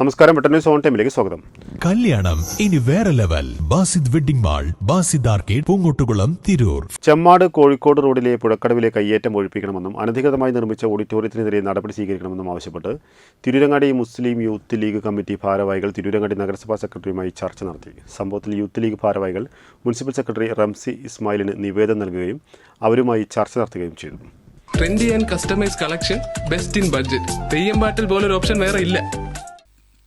നമസ്കാരം news on ടൈമിലേക്ക് സ്വാഗതം. കല്യാണം ഇനി വേറെ level. Basid wedding mall Basid arcade Poongottukulam Tirur. Chemmad Kozhikode റോഡിലെ പുഴക്കടവിലെ കയ്യേറ്റം ഒഴിപ്പിക്കണമെന്നും അനധികൃതമായി നിർമ്മിച്ച ഓഡിറ്റോറിയത്തിനെതിരെ നടപടി സ്വീകരിക്കണമെന്നും ആവശ്യപ്പെട്ട് തിരൂരങ്ങാടി മുസ്ലിം യൂത്ത് ലീഗ് കമ്മിറ്റി ഭാരവാഹികൾ തിരൂരങ്ങാടി നഗരസഭാ സെക്രട്ടറിയുമായി ചർച്ച നടത്തി. സംഭവത്തിൽ യൂത്ത് ലീഗ് ഭാരവാഹികൾ മുനിസിപ്പൽ സെക്രട്ടറി റംസി ഇസ്മായിലിന് നിവേദനം നൽകുകയും അവരുമായി ചർച്ച നടത്തുകയും ചെയ്തു. Trendy and customise collection best in budget Theyyam പാട്ടിൽ പോലൊരു ഓപ്ഷൻ വേറെ ഇല്ല.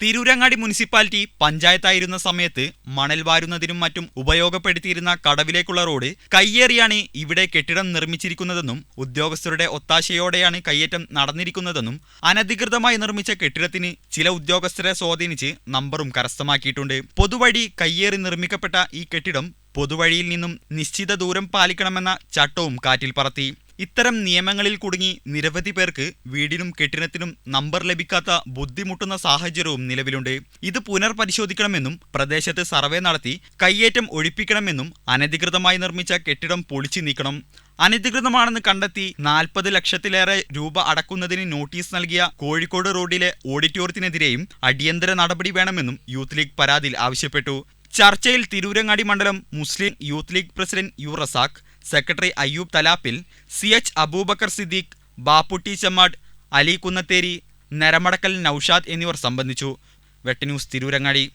തിരൂരങ്ങാടി മുനിസിപ്പാലിറ്റി പഞ്ചായത്തായിരുന്ന സമയത്ത് മണൽ വാരുന്നതിനും മറ്റും ഉപയോഗപ്പെടുത്തിയിരുന്ന കടവിലേക്കുള്ള റോഡ് കയ്യേറിയാണ് ഇവിടെ കെട്ടിടം നിർമ്മിച്ചിരിക്കുന്നതെന്നും ഉദ്യോഗസ്ഥരുടെ ഒത്താശയോടെയാണ് കയ്യേറ്റം നടന്നിരിക്കുന്നതെന്നും അനധികൃതമായി നിർമ്മിച്ച കെട്ടിടത്തിന് ചില ഉദ്യോഗസ്ഥരെ സ്വാധീനിച്ച് നമ്പറും കരസ്ഥമാക്കിയിട്ടുണ്ട്. പൊതുവഴി കയ്യേറി നിർമ്മിക്കപ്പെട്ട ഈ കെട്ടിടം പൊതുവഴിയിൽ നിന്നും നിശ്ചിത ദൂരം പാലിക്കണമെന്ന ചട്ടവും കാറ്റിൽ പറത്തി. ഇത്തരം നിയമങ്ങളിൽ കുടുങ്ങി നിരവധി പേർക്ക് വീടിനും കെട്ടിടത്തിനും നമ്പർ ലഭിക്കാത്ത ബുദ്ധിമുട്ടുന്ന സാഹചര്യവും നിലവിലുണ്ട്. ഇത് പുനർപരിശോധിക്കണമെന്നും പ്രദേശത്ത് സർവേ നടത്തി കയ്യേറ്റം ഒഴിപ്പിക്കണമെന്നും അനധികൃതമായി നിർമ്മിച്ച കെട്ടിടം പൊളിച്ചു നീക്കണം. അനധികൃതമാണെന്ന് കണ്ടെത്തി നാൽപ്പത് ലക്ഷത്തിലേറെ രൂപ അടക്കുന്നതിന് നോട്ടീസ് നൽകിയ കോഴിക്കോട് റോഡിലെ ഓഡിറ്റോറിയത്തിനെതിരെയും അടിയന്തര നടപടി വേണമെന്നും യൂത്ത് ലീഗ് പരാതിയിൽ ആവശ്യപ്പെട്ടു. ചർച്ചയിൽ തിരൂരങ്ങാടി മണ്ഡലം Muslim Youth League president U Razak secretary Ayyub Thalappil C H Aboobacker Siddique Bapputty Chemmad Ali Kunnatheri Naramadakkal Noushad എന്നിവർ സംബന്ധിച്ചു. വെട്ടന്യൂസ് തിരൂരങ്ങാടി.